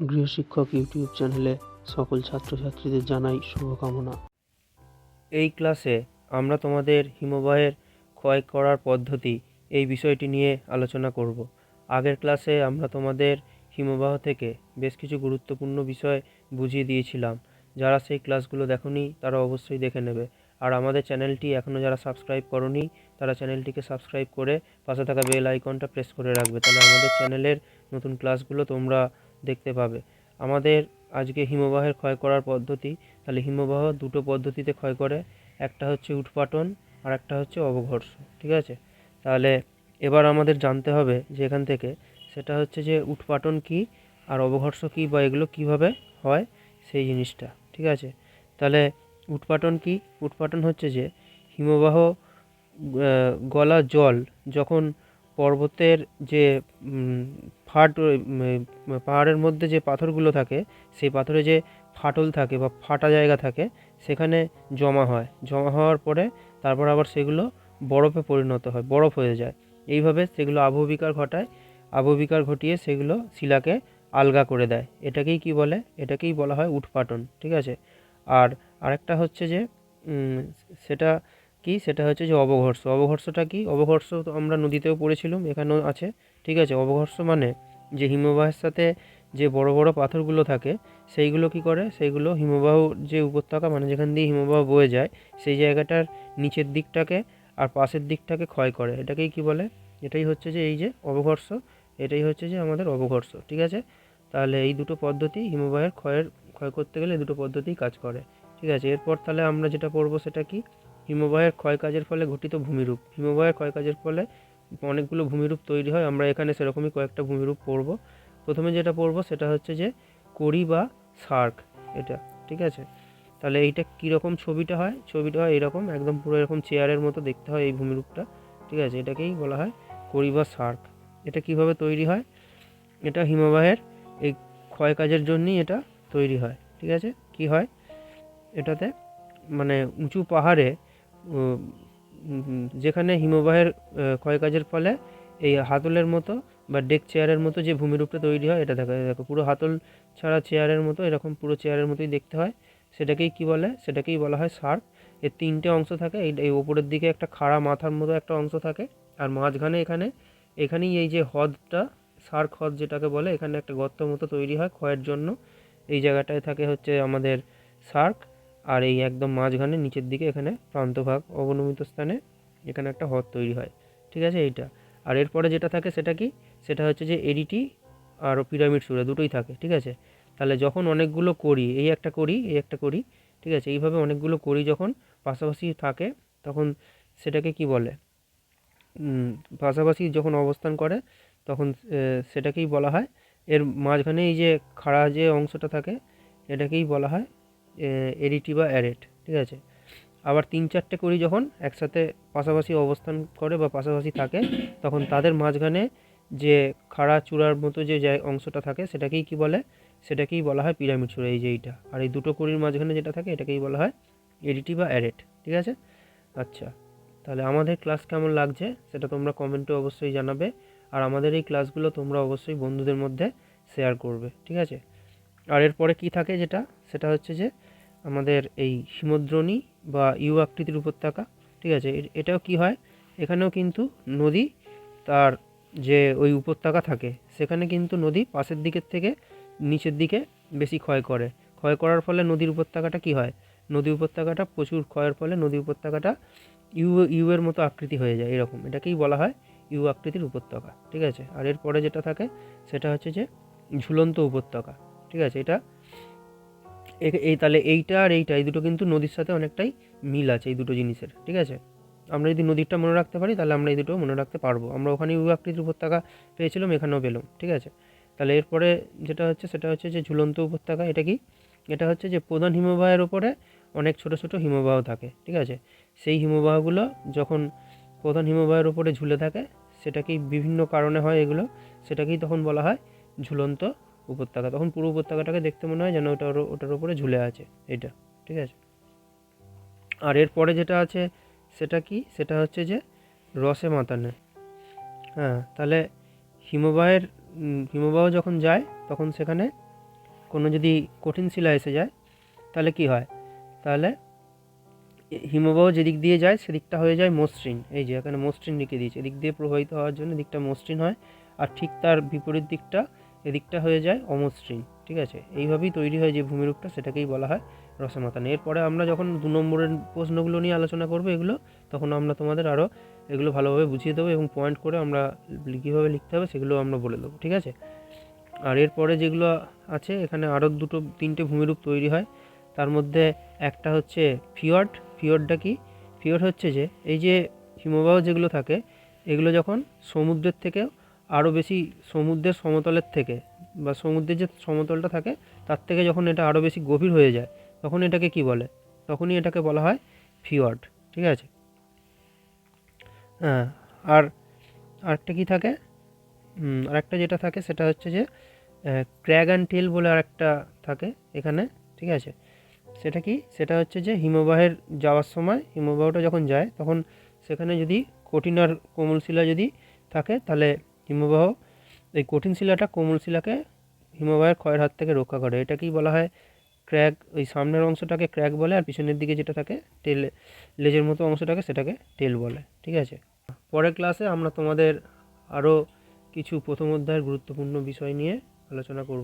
গৃহশিক্ষক YouTube চ্যানেলে সকল ছাত্রছাত্রীদের জানাই শুভকামনা। এই ক্লাসে আমরা তোমাদের হিমবাহের ক্ষয় করার পদ্ধতি, এই বিষয়টি নিয়ে আলোচনা করব। আগের ক্লাসে আমরা তোমাদের হিমবাহ থেকে বেশ কিছু গুরুত্বপূর্ণ বিষয় বুঝিয়ে দিয়েছিলাম। যারা সেই ক্লাসগুলো দেখোনি, তারা অবশ্যই দেখে নেবে। আর আমাদের চ্যানেলটি এখনও যারা সাবস্ক্রাইব করনি, তারা চ্যানেলটিকে সাবস্ক্রাইব করে পাশে থাকা বেল আইকনটা প্রেস করে রাখবে। তাহলে আমাদের চ্যানেলের নতুন ক্লাসগুলো তোমরা দেখতে পাবে। আমাদের আজকে হিমবাহের ক্ষয় করার পদ্ধতি, তাহলে হিমবাহ দুটো পদ্ধতিতে ক্ষয় করে, একটা হচ্ছে উৎপাটন আর একটা হচ্ছে অবঘর্ষ, ঠিক আছে? তাহলে এবার আমাদের জানতে হবে যে এখান থেকে সেটা হচ্ছে যে উৎপাটন কী আর অবঘর্ষ কী বা এগুলো কীভাবে হয় সেই জিনিসটা, ঠিক আছে? তাহলে উৎপাটন কী? উৎপাটন হচ্ছে যে হিমবাহ গলা জল যখন পর্বতের যে ফাট পাহাড়ের মধ্যে যে পাথরগুলো থাকে, সেই পাথরে যে ফাটল থাকে বা ফাটা জায়গা থাকে, সেখানে জমা হয়। জমা হওয়ার পরে তারপর আবার সেগুলো বরফে পরিণত হয়, বরফ হয়ে যায়। এইভাবে সেগুলো আবহবিকার ঘটায়। আবহবিকার ঘটিয়ে সেগুলো শিলাকে আলগা করে দেয়। এটাকেই কি বলে? এটাকেই বলা হয় উৎপাটন ঠিক আছে? আর আরেকটা হচ্ছে যে সেটা কি? সেটা হচ্ছে যে অবঘর্ষ। অবঘর্ষটা কি? অবঘর্ষ তো আমরা নদীতেও পড়েছিলাম, এখানেও আছে। ঠিক আছে? অবঘর্ষ মানে যে হিমবাহের সাথে যে বড় বড় পাথরগুলো থাকে, সেইগুলো কি করে? সেইগুলো হিমবাহ যে উপত্যকা মানে যেখান দিয়ে হিমবাহ বয়ে যায়, সেই জায়গাটার নিচের দিকটাকে আর পাশের দিকটাকে ক্ষয় করে। এটাকেই কি বলে? এটাই হচ্ছে যে এই যে অবঘর্ষ, এটাই হচ্ছে যে আমাদের অবঘর্ষ। ঠিক আছে? তাহলে এই দুটো পদ্ধতি হিমবাহের ক্ষয়ের, ক্ষয় করতে গেলে দুটো পদ্ধতিই কাজ করে। ঠিক আছে? এরপর তাহলে আমরা যেটা পড়ব সেটা কি? হিমবাহের ক্ষয় কাজের ফলে ঘটিত ভূমিরূপ। হিমবাহের ক্ষয় কাজের ফলে অনেকগুলো ভূমিরূপ তৈরি হয়। আমরা এখানে সেরকমই কয়েকটা ভূমিরূপ পড়ব। প্রথমে যেটা পড়ব সেটা হচ্ছে যে কড়ি বা সার্ক এটা, ঠিক আছে? তাহলে এইটা কীরকম ছবিটা হয়? ছবিটা হয় এরকম, একদম পুরো এরকম চেয়ারের মতো দেখতে হয় এই ভূমিরূপটা, ঠিক আছে? এটাকেই বলা হয় কড়ি বা সার্ক। এটা কীভাবে তৈরি হয়? এটা হিমবাহের এই ক্ষয় কাজের জন্যই এটা তৈরি হয়, ঠিক আছে? কি হয়? এটাতে মানে উঁচু পাহাড়ে যেখানে হিমবাহের ক্ষয়কাজের ফলে এই হাতলের মতো বা ডেক চেয়ারের মতো যে ভূমিরূপটা তৈরি হয়, এটা দেখা দেখো, পুরো হাতল ছাড়া চেয়ারের মতো, এরকম পুরো চেয়ারের মতোই দেখতে হয়। সেটাকেই কি বলে? সেটাকেই বলা হয় সার্ক এর তিনটে অংশ থাকে, এই এই ওপরের দিকে একটা খাড়া মাথার মতো একটা অংশ থাকে, আর মাঝখানে এখানে, এখানেই এই যে হ্রদটা সার্ক হ্রদ যেটাকে বলে, এখানে একটা গর্ত মতো তৈরি হয় ক্ষয়ের জন্য। এই জায়গাটায় থাকে হচ্ছে আমাদের সার্ক। আর এই একদম মাঝখানে, নিচের দিকে এখানে প্রান্তভাগ অবনমিত স্থানে এখানে একটা হ্রদ তৈরি হয়। ঠিক আছে এইটা? আর এরপরে যেটা থাকে সেটা কি? সেটা হচ্ছে যে এডিটি আর পিরামিড সুরে দুটোই থাকে, ঠিক আছে? তাহলে যখন অনেকগুলো করি, এই একটা করি, এই একটা করি, ঠিক আছে? এইভাবে অনেকগুলো করি যখন পাশাপাশি থাকে, তখন সেটাকে কি বলে? পাশাপাশি যখন অবস্থান করে, তখন সেটাকেই বলা হয়। এর মাঝখানে এই যে খাড়া যে অংশটা থাকে, এটাকেই বলা হয় এরিটি বা অ্যারেট ঠিক আছে? আবার তিন চারটে করি যখন একসাথে পাশাপাশি অবস্থান করে বা পাশাপাশি থাকে, তখন তাদের মাঝখানে যে খাড়া চূড়ার মতো যে অংশটা থাকে, সেটাকেই কি বলে? সেটাকেই বলা হয় পিরামিড চূড়া, এই যে এইটা। আর এই দুটো কড়ির মাঝখানে যেটা থাকে, এটাকেই বলা হয় এডিটি বা অ্যারেট ঠিক আছে? আচ্ছা তাহলে আমাদের ক্লাস কেমন লাগছে? সেটা তোমরা কমেন্টে অবশ্যই জানাবে। আর আমাদের এই ক্লাসগুলো তোমরা অবশ্যই বন্ধুদের মধ্যে শেয়ার করবে, ঠিক আছে? আর এরপরে কি থাকে যেটা? সেটা হচ্ছে যে আমাদের এই হিমদ্রোণী বা ইউ আকৃতির উপত্যকা ঠিক আছে? এটাও কি হয়? এখানেও কিন্তু নদী তার যে ওই উপত্যকা থাকে, সেখানে কিন্তু নদী পাশের দিকের থেকে নিচের দিকে বেশি ক্ষয় করে। ক্ষয় করার ফলে নদীর উপত্যকাটা কি হয়? নদী উপত্যকাটা প্রচুর ক্ষয়ের ফলে নদী উপত্যকাটা ইউ ইউ এর মতো আকৃতি হয়ে যায়, এরকম। এটাকেই বলা হয় ইউ আকৃতির উপত্যকা, ঠিক আছে? আর এরপরে যেটা থাকে, সেটা হচ্ছে যে ঝুলন্ত উপত্যকা, ঠিক আছে? এটা এই তাহলে এইটা আর এইটা, এই দুটো কিন্তু নদীর সাথে অনেকটাই মিল আছে এই দুটো জিনিসের, ঠিক আছে? আমরা যদি নদীরটা মনে রাখতে পারি, তাহলে আমরা এই দুটো মনে রাখতে পারব। আমরা ওখানে ইউ আকৃতির উপত্যকা পেয়েছিলাম, এখানেও পেলাম, ঠিক আছে? তাহলে এরপরে যেটা হচ্ছে, সেটা হচ্ছে যে ঝুলন্ত উপত্যকা, এটা কি? এটা হচ্ছে যে প্রধান হিমবাহের ওপরে অনেক ছোট ছোট হিমবাহ থাকে, ঠিক আছে? সেই হিমবাহগুলো যখন প্রধান হিমবাহের ওপরে ঝুলে থাকে, সেটাকেই বিভিন্ন কারণে হয় এগুলো, সেটাকেই তখন বলা হয় ঝুলন্ত উপত্যকা, তখন পুরো উপত্যকাটাকে দেখতে মনে হয় যেন ওটার ওটার উপরে ঝুলে আছে এটা ঠিক আছে? আর এরপরে যেটা আছে, সেটা কি? সেটা হচ্ছে যে রসে মাতানে। হ্যাঁ তাহলে হিমবাহের হিমবাহ যখন যায়, তখন সেখানে কোনো যদি কঠিন শিলা এসে যায়, তাহলে কি হয়? তাহলে হিমবাহ যেদিক দিয়ে যায়, সেদিকটা হয়ে যায় মসৃণ। এই যে, এখানে মসৃণ লিখে দিয়েছে। এদিক দিয়ে প্রবাহিত হওয়ার জন্য দিকটা মসৃণ হয়, আর ঠিক তার বিপরীত দিকটা এদিকটা হয়ে যায় অমসৃণ, ঠিক আছে? এইভাবেই তৈরি হয় যে ভূমিরূপটা, সেটাকেই বলা হয় রসমাতান। এরপরে আমরা যখন দু নম্বরের প্রশ্নগুলো নিয়ে আলোচনা করব এগুলো, তখন আমরা তোমাদের আরও এগুলো ভালোভাবে বুঝিয়ে দেবো এবং পয়েন্ট করে আমরা কীভাবে লিখতে হবে সেগুলো আমরা বলে দেবো, ঠিক আছে? আর এরপরে যেগুলো আছে, এখানে আরও দুটো, তিনটে ভূমিরূপ তৈরি হয়। তার মধ্যে একটা হচ্ছে ফিওর্ড ফিওর্ডটা কি? ফিওর্ড হচ্ছে যে, এই যে হিমবাহ যেগুলো থাকে, এগুলো যখন সমুদ্রের থেকে আরও বেশি সমুদ্রের সমতলের থেকে বা সমুদ্রের যে সমতলটা থাকে, তার থেকে যখন এটা আরও বেশি গভীর হয়ে যায়, তখন এটাকে কি বলে? তখনই এটাকে বলা হয় ফিওয়ার্ড, ঠিক আছে? হ্যাঁ আর আরেকটা কি থাকে? আরেকটা যেটা থাকে সেটা হচ্ছে যে ক্র্যাগ অ্যান্ড টেল বলে আরেকটা থাকে এখানে, ঠিক আছে? সেটা কি? সেটা হচ্ছে যে হিমবাহের যাওয়ার সময় হিমবাহটা যখন যায়, তখন সেখানে যদি কঠিন আর কোমল শিলা যদি থাকে, তাহলে হিমবাহ, এই কঠিন শিলাটা কোমল শিলাকে হিমবাহের ক্ষয়ের হাত থেকে রক্ষা করে। এটাকেই বলা হয় ক্র্যাক, ওই সামনের অংশটাকে ক্র্যাক বলে আর পিছনের দিকে যেটা থাকে টেল, লেজের মতো অংশটাকে সেটাকে টেল বলে, ঠিক আছে? পরের ক্লাসে আমরা তোমাদের আরও কিছু প্রথম অধ্যায়ের গুরুত্বপূর্ণ বিষয় নিয়ে আলোচনা করব।